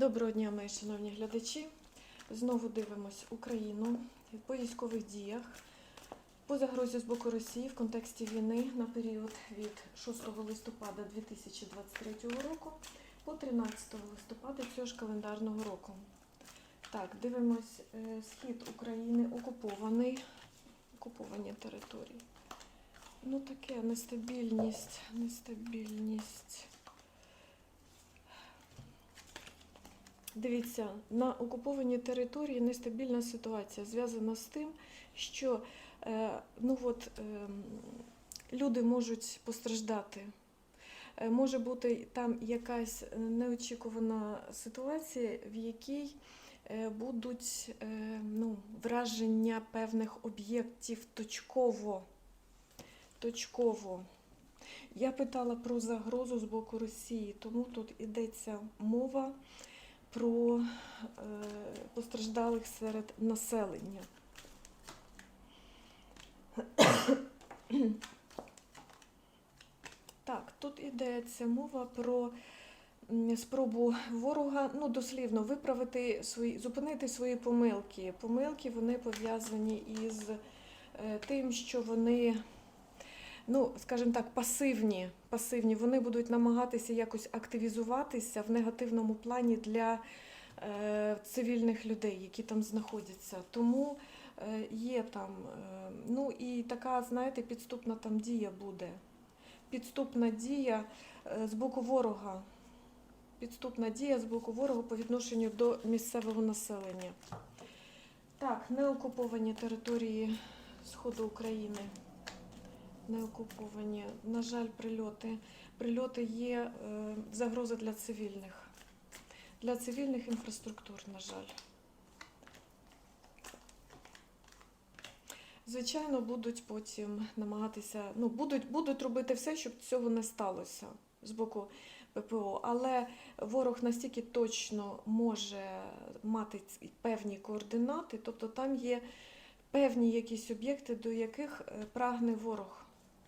Доброго дня, мої шановні глядачі. Знову дивимось Україну по військових діях по загрозі з боку Росії в контексті війни на період від 6 листопада 2023 року по 13 листопада цього ж календарного року. Так, дивимось е, схід України окупований, окуповані території. Ну таке нестабільність, нестабільність. Дивіться, на окупованій території нестабільна ситуація зв'язана з тим, що е, ну от, е, люди можуть постраждати. Е, Може бути там якась неочікувана ситуація, в якій будуть ну, враження певних об'єктів точково. точково. Я питала про загрозу з боку Росії, тому тут йдеться мова про е, постраждалих серед населення. Так, тут йдеться мова про спробу ворога, ну, дослівно, виправити свої, зупинити свої помилки. Помилки вони пов'язані із е, тим, що вони, ну, скажімо так, пасивні. пасивні. Вони будуть намагатися якось активізуватися в негативному плані для е, цивільних людей, які там знаходяться. Тому е, є там, е, ну і така, знаєте, підступна там дія буде. Підступна дія е, з боку ворога. Підступна дія з боку ворога по відношенню до місцевого населення. Так, неокуповані території Сходу України. Неокуповані. На жаль, прильоти. Прильоти є е, загроза для цивільних. Для цивільних інфраструктур, на жаль. Звичайно, будуть потім намагатися, ну, будуть, будуть робити все, щоб цього не сталося з боку ППО. Але ворог настільки точно може мати певні координати, тобто там є певні якісь об'єкти, до яких е, прагне ворог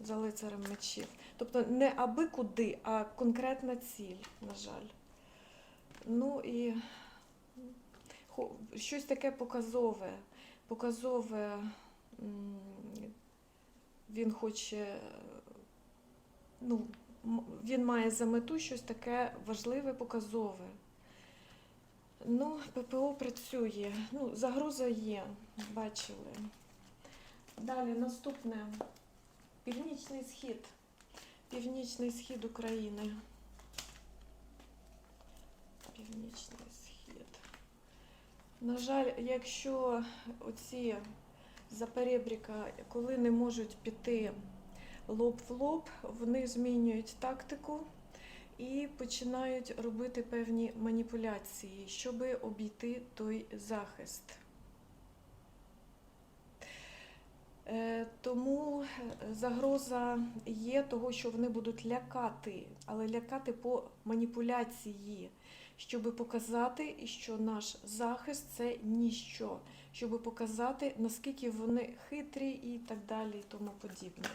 за лицарем мечів. Тобто не аби куди, а конкретна ціль, на жаль. Ну і щось таке показове. Показове він хоче, ну, він має за мету щось таке важливе, показове. Ну, ППО працює. Ну, загроза є, бачили. Далі наступне. Північний схід. Північний схід України. Північний схід. На жаль, якщо оці заперебріка, коли не можуть піти лоб в лоб, вони змінюють тактику і починають робити певні маніпуляції, щоб обійти той захист. Е, Тому е, загроза є того, що вони будуть лякати, але лякати по маніпуляції, щоб показати, що наш захист це ніщо, щоб показати, наскільки вони хитрі і так далі, і тому подібне.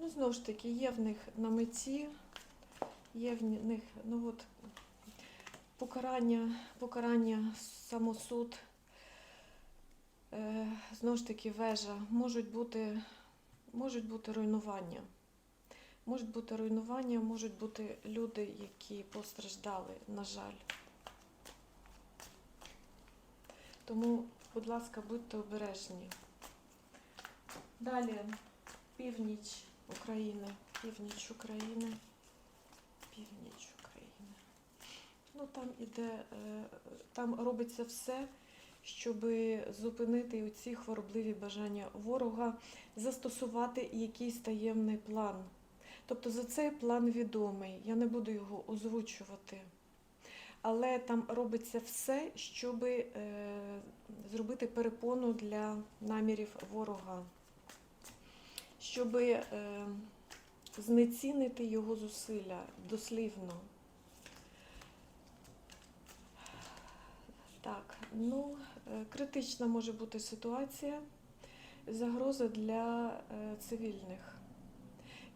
Ну, знову ж таки, є в них на меті, є в них, ну от, покарання, покарання, самосуд, е, знову ж таки, вежа, можуть бути, можуть бути руйнування. Можуть бути руйнування, можуть бути люди, які постраждали, на жаль. Тому, будь ласка, будьте обережні. Далі північ України, північ України, північ. Ну там іде, е, там робиться все, щоб зупинити оці хворобливі бажання ворога, застосувати якийсь таємний план. Тобто за цей план відомий, я не буду його озвучувати. Але там робиться все, щоб е, зробити перепону для намірів ворога, щоб е, знецінити його зусилля дослівно. Так, ну, е, критична може бути ситуація, загроза для е, цивільних.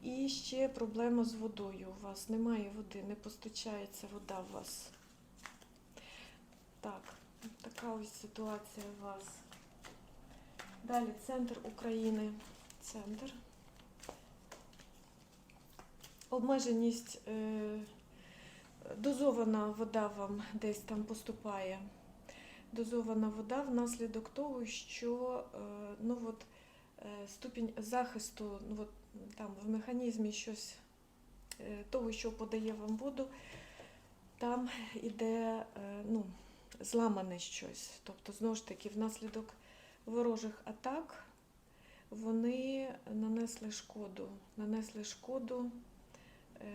І ще проблема з водою. У вас немає води, не постачається вода у вас. Так, така ось ситуація у вас. Далі центр України. Центр. Обмеженість. Е- дозована вода вам десь там поступає. Дозована вода внаслідок того, що е, ну, от, е, ступінь захисту, ну, от, там в механізмі щось е, того, що подає вам воду, там іде ну, зламане щось. Тобто, знову ж таки, внаслідок ворожих атак вони нанесли шкоду, нанесли шкоду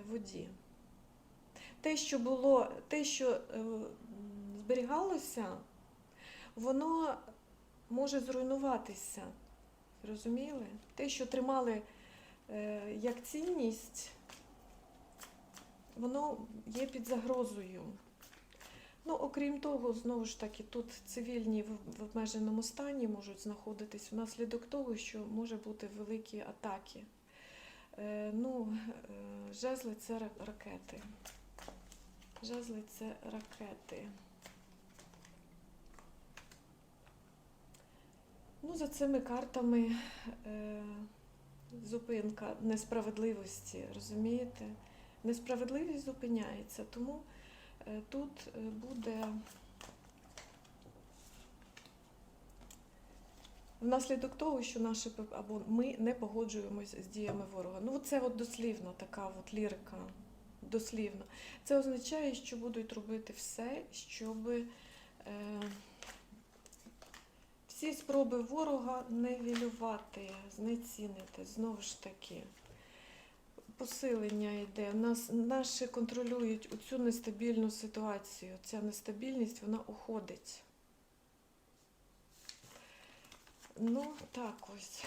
воді. Те, що було, те, що зберігалося, воно може зруйнуватися. Розуміли? Те, що тримали е, як цінність, воно є під загрозою. Ну, окрім того, знову ж таки, тут цивільні в, обмеженому стані можуть знаходитись внаслідок того, що може бути великі атаки. Е, ну, е, жезли це ракети. Жезли це ракети. Ну, за цими картами е, зупинка несправедливості, розумієте? Несправедливість зупиняється, тому е, тут е, буде внаслідок того, що наші або ми не погоджуємось з діями ворога. Ну, це от дослівно така от лірика. Дослівно. Це означає, що будуть робити все, щоб е, всі спроби ворога невілювати, знецінити. Знову ж таки, посилення йде. Нас, наші контролюють цю нестабільну ситуацію. Ця нестабільність вона уходить. Ну, так ось.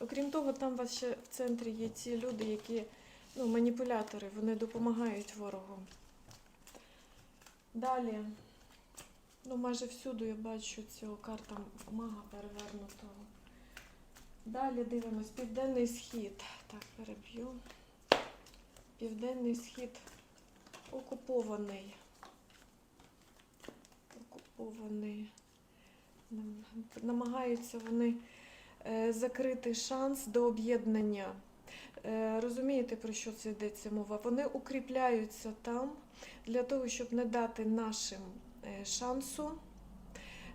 Окрім того, там у вас ще в центрі є ті люди, які ну, маніпулятори, вони допомагають ворогу. Далі, ну майже всюди я бачу цього карта мага перевернутого. Далі дивимось південний схід. Так, переб'ю. Південний схід окупований. Окупований. Намагаються вони е, закрити шанс до об'єднання. Е, Розумієте, про що це йдеться мова? Вони укріпляються там для того, щоб не дати нашим шансу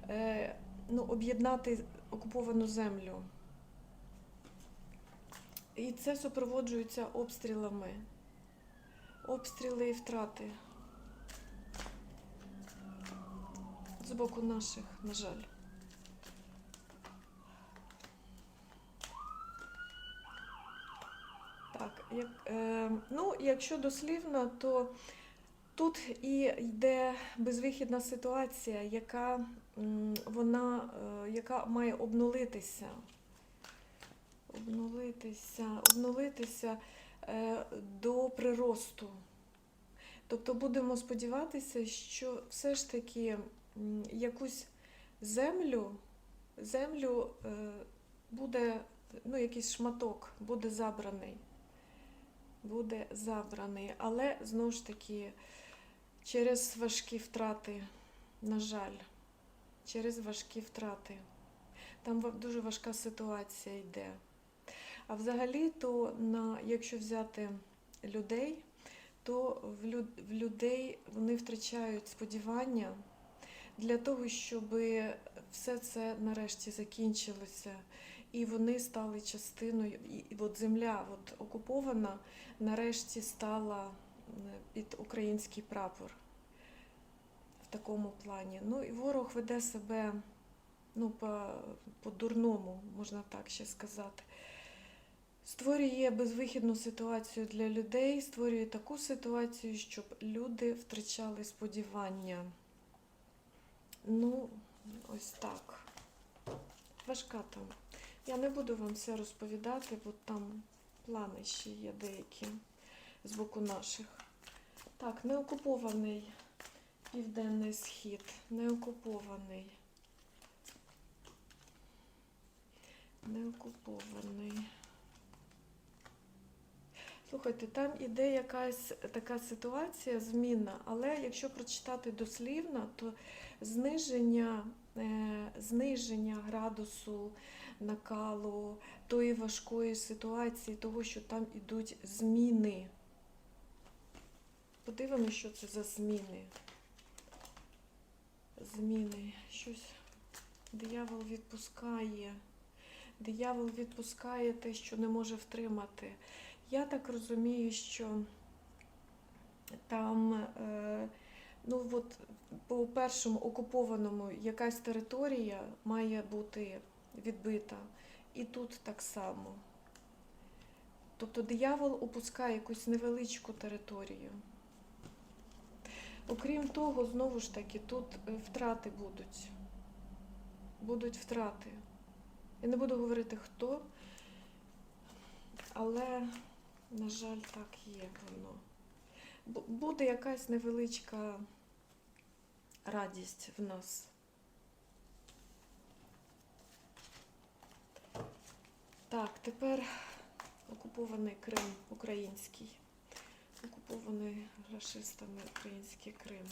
е, ну, об'єднати окуповану землю. І це супроводжується обстрілами. Обстріли і втрати. З боку наших, на жаль. Так, як, е, ну, якщо дослівно, то тут і йде безвихідна ситуація, яка, вона, е, яка має обнулитися. Обнулитися, обнулитися е, до приросту. Тобто будемо сподіватися, що все ж таки якусь землю, землю е, буде, ну, якийсь шматок буде забраний. Буде забраний, але знову ж таки через важкі втрати, на жаль, через важкі втрати. Там дуже важка ситуація йде. А взагалі, то на, якщо взяти людей, то в, люд, в людей вони втрачають сподівання для того, щоб все це нарешті закінчилося. І вони стали частиною, і, от земля от окупована, нарешті стала під український прапор в такому плані. Ну і ворог веде себе ну, по, по-дурному, можна так ще сказати. Створює безвихідну ситуацію для людей, створює таку ситуацію, щоб люди втрачали сподівання. Ну, ось так. Важка там. Я не буду вам все розповідати, бо там плани ще є деякі з боку наших. Так, неокупований південний схід, неокупований. Неокупований. Слухайте, там іде якась така ситуація, змінна, але якщо прочитати дослівно, то зниження, е, зниження градусу накалу, тої важкої ситуації, того, що там ідуть зміни. Подивимося, що це за зміни. Зміни. Щось диявол відпускає. Диявол відпускає те, що не може втримати. Я так розумію, що там, е, ну от по першому окупованому якась територія має бути відбита. І тут так само. Тобто диявол опускає якусь невеличку територію. Окрім того, знову ж таки, тут е, втрати будуть. Будуть втрати. Я не буду говорити хто, але, на жаль, так є воно. Буде якась невеличка радість в нас. Так, тепер окупований Крим український. Окупований рашистами український Крим.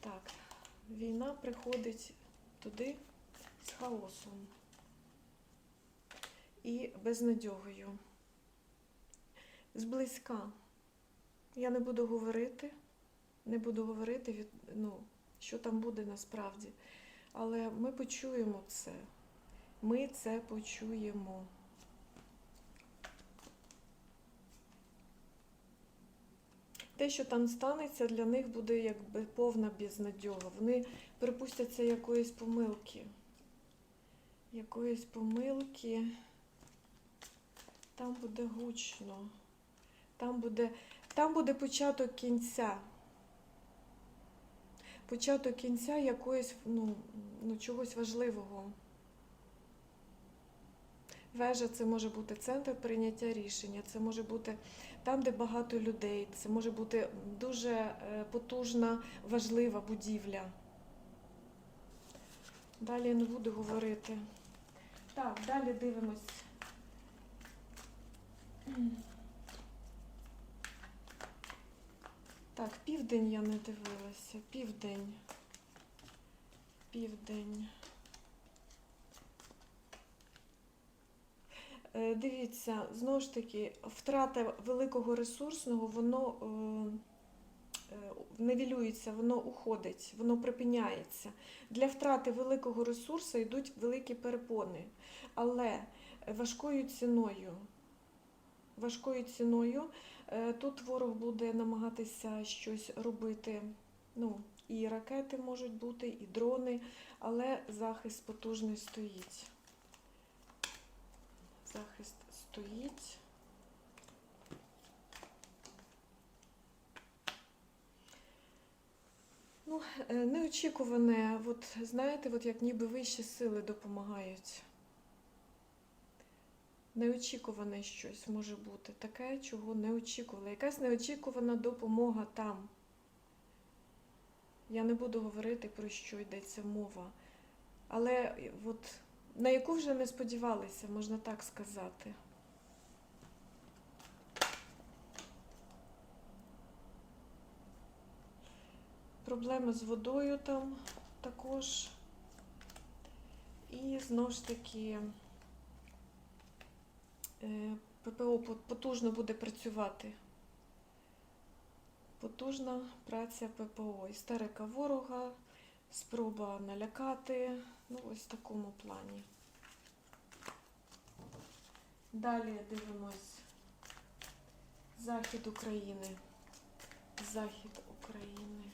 Так, війна приходить туди з хаосом і безнадьогою. Зблизька. Я не буду говорити, не буду говорити, від, ну, що там буде насправді. Але ми почуємо це. Ми це почуємо. Те, що там станеться, для них буде якби повна безнадьога. Вони припустяться якоїсь помилки. Якоїсь помилки. Там буде гучно. Там буде, там буде початок кінця. Початок кінця якоїсь, ну, ну, чогось важливого. Вежа це може бути центр прийняття рішення, це може бути там, де багато людей, це може бути дуже е, потужна, важлива будівля. Далі я не буду говорити. Так, далі дивимось. Так, південь я не дивилася. Південь. Південь. Дивіться, знову ж таки, втрата великого ресурсного, воно е, е, нивелюється, воно уходить, воно припиняється. Для втрати великого ресурсу йдуть великі перепони, але важкою ціною. Важкою ціною е, тут ворог буде намагатися щось робити. Ну, і ракети можуть бути, і дрони, але захист потужний стоїть. Захист стоїть. Ну, е, неочікуване, от знаєте, от як ніби вищі сили допомагають. Неочікуване щось може бути. Таке, чого не очікували. Якась неочікувана допомога там. Я не буду говорити, про що йдеться мова. Але е, от на яку вже не сподівалися, можна так сказати. Проблеми з водою там також. І знову ж таки е, ППО потужно буде працювати. Потужна праця ППО. Істерика ворога, спроба налякати. Ну, ось в такому плані. Далі дивимось захід України. Захід України.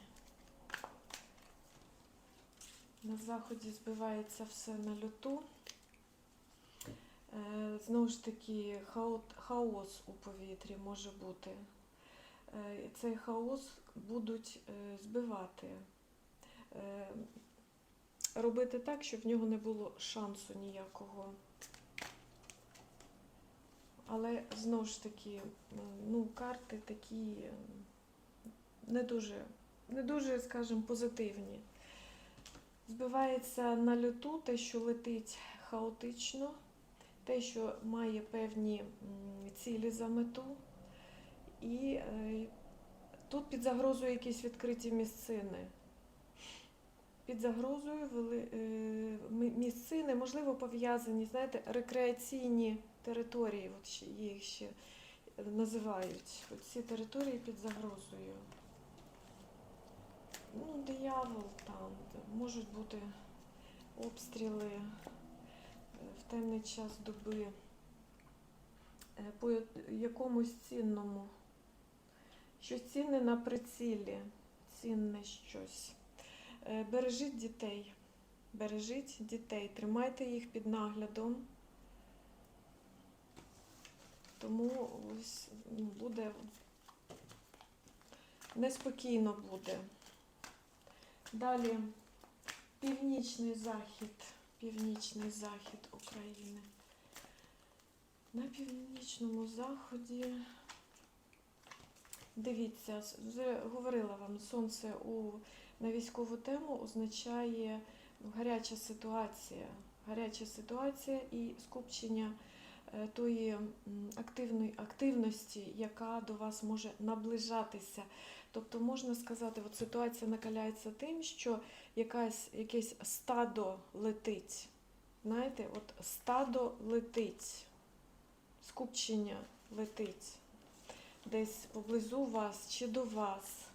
На заході збивається все на льоту. Е, Знову ж таки, хаос у повітрі може бути. Е, Цей хаос будуть е, збивати, робити так, щоб в нього не було шансу ніякого. Але знову ж таки, ну, карти такі е, не дуже, не дуже, скажімо, позитивні. Збивається на льоту те, що летить хаотично, те, що має певні цілі за мету, і е, тут під загрозою якісь відкриті місцини. Під загрозою е, мі- місцини, можливо, пов'язані, знаєте, рекреаційні території, от їх ще називають. Оці території під загрозою. Ну, диявол там, можуть бути обстріли е, в темний час доби е, по якомусь цінному. Щось цінне на прицілі, цінне щось. Е, Бережіть дітей. Бережіть дітей, тримайте їх під наглядом. Тому ось ну, буде неспокійно буде. Далі північний захід, північний захід України. На північному заході. Дивіться, вже говорила вам, сонце у, на військову тему означає гаряча ситуація. Гаряча ситуація і скупчення е, тої активної активності, яка до вас може наближатися. Тобто можна сказати, от ситуація накаляється тим, що якась, якесь стадо летить. Знаєте, от стадо летить, скупчення летить десь поблизу вас чи до вас.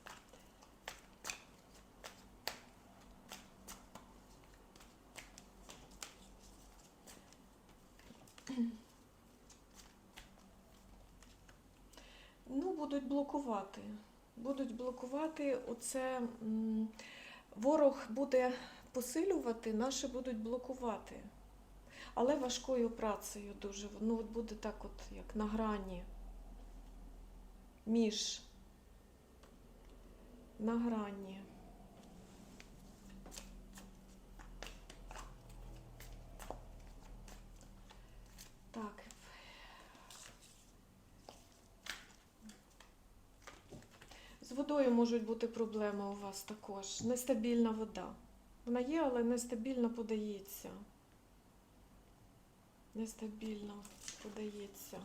Ну, будуть блокувати. Будуть блокувати оце. Ворог буде посилювати, наші будуть блокувати. Але важкою працею дуже. Ну, от буде так, от як на грані. Між. На грані. Так. З водою можуть бути проблеми у вас також. Нестабільна вода. Вона є, але нестабільно подається. Нестабільно подається.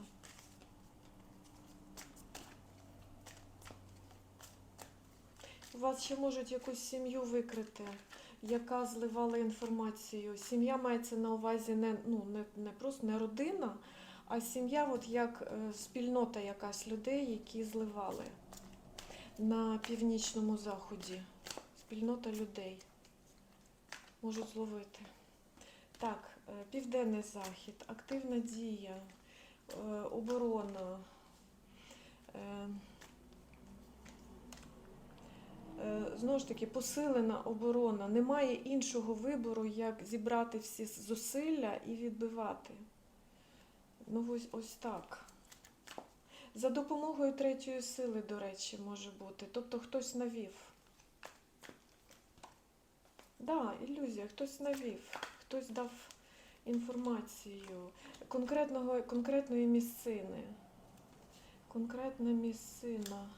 У вас ще можуть якусь сім'ю викрити, яка зливала інформацію. Сім'я мається на увазі не, ну, не, не просто не родина, а сім'я, от як е, спільнота якась людей, які зливали на північному заході. Спільнота людей можуть зловити. Так, е, південний захід, активна дія, е, оборона. е, Знову ж таки, посилена оборона. Немає іншого вибору, як зібрати всі зусилля і відбивати. Ну, ось, ось так. За допомогою третьої сили, до речі, може бути. Тобто хтось навів. Да, ілюзія, хтось навів, хтось дав інформацію конкретного, конкретної місцини. Конкретна місцина.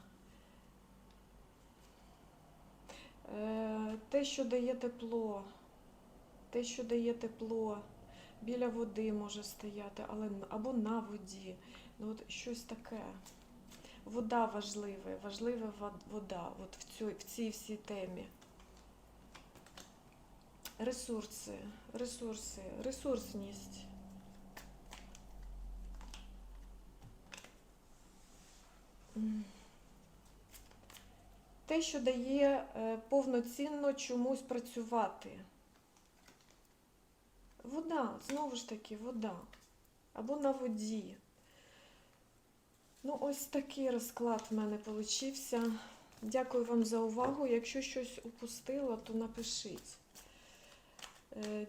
Е, те, що дає тепло, те, що дає тепло, біля води може стояти, але або на воді. Ну, от щось таке. Вода важлива, важлива вода от в, цій, в цій всій темі. Ресурси, ресурси, ресурсність. Те, що дає е, повноцінно чомусь працювати. Вода, знову ж таки, вода. Або на воді. Ну, ось такий розклад в мене получився. Дякую вам за увагу. Якщо щось упустила, то напишіть. Е,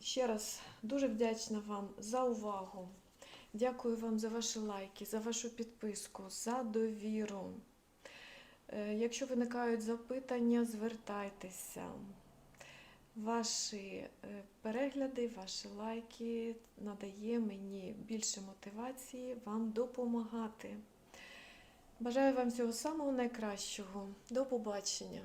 Ще раз дуже вдячна вам за увагу. Дякую вам за ваші лайки, за вашу підписку, за довіру. Е, Якщо виникають запитання, звертайтеся. Ваші е, перегляди, ваші лайки надає мені більше мотивації вам допомагати. Бажаю вам всього самого найкращого. До побачення!